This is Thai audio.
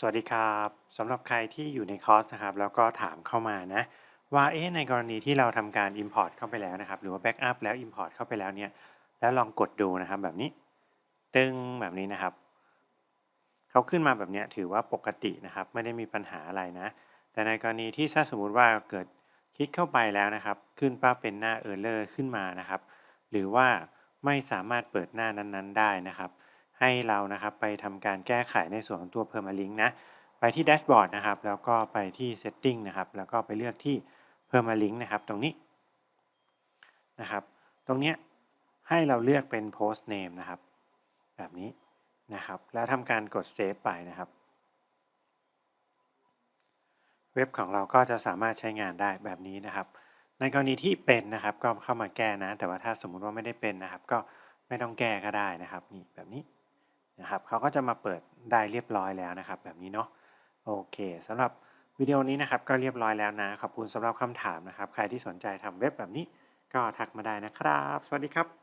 สวัสดีครับสำหรับใครที่อยู่ในคอร์สนะครับ แล้วก็ถามเข้ามานะ ว่าเอ๊ะในกรณีที่เราทำการ Import เข้าไปแล้วนะครับ หรือว่า Backup แล้ว Import เข้าไปแล้วเนี่ย แล้วลองกดดูนะครับแบบนี้ ตึงแบบนี้นะครับ เขาขึ้นมาแบบเนี้ยถือว่าปกตินะครับ ไม่ได้มีปัญหาอะไรนะ แต่ในกรณีที่ถ้าสมมติว่าเกิดคลิกเข้าไปแล้วนะครับ ขึ้นป้าเป็นหน้า Error ขึ้นมานะครับ หรือว่าไม่สามารถเปิดหน้านั้นๆ ได้นะครับ ให้เรานะครับไปทำการแก้ไขในส่วนของตัว Permalink นะ ไปที่แดชบอร์ดนะครับ แล้วก็ไปที่ Setting นะครับ แล้วก็ไปเลือกที่ Permalink นะครับ ตรงนี้นะครับ ตรงเนี้ยให้เราเลือกเป็น Post Name นะครับ แบบนี้นะครับ แล้วทำการกด Save ไปนะครับ เว็บของเราก็จะสามารถใช้งานได้แบบนี้นะครับในกรณีที่เป็นนะครับก็เข้ามาแก้นะ แต่ว่าถ้าสมมุติว่าไม่ได้เป็นนะครับ ก็ไม่ต้องแก้ก็ได้นะครับนี่แบบนี้ นะครับเขาก็จะมาเปิดได้เรียบร้อยแล้วนะครับ แบบนี้เนาะโอเคสำหรับวิดีโอนี้นะครับก็เรียบร้อยแล้วนะ ขอบคุณสำหรับคำถามนะครับ ใครที่สนใจทำเว็บแบบนี้ก็ทักมาได้นะครับ สวัสดีครับ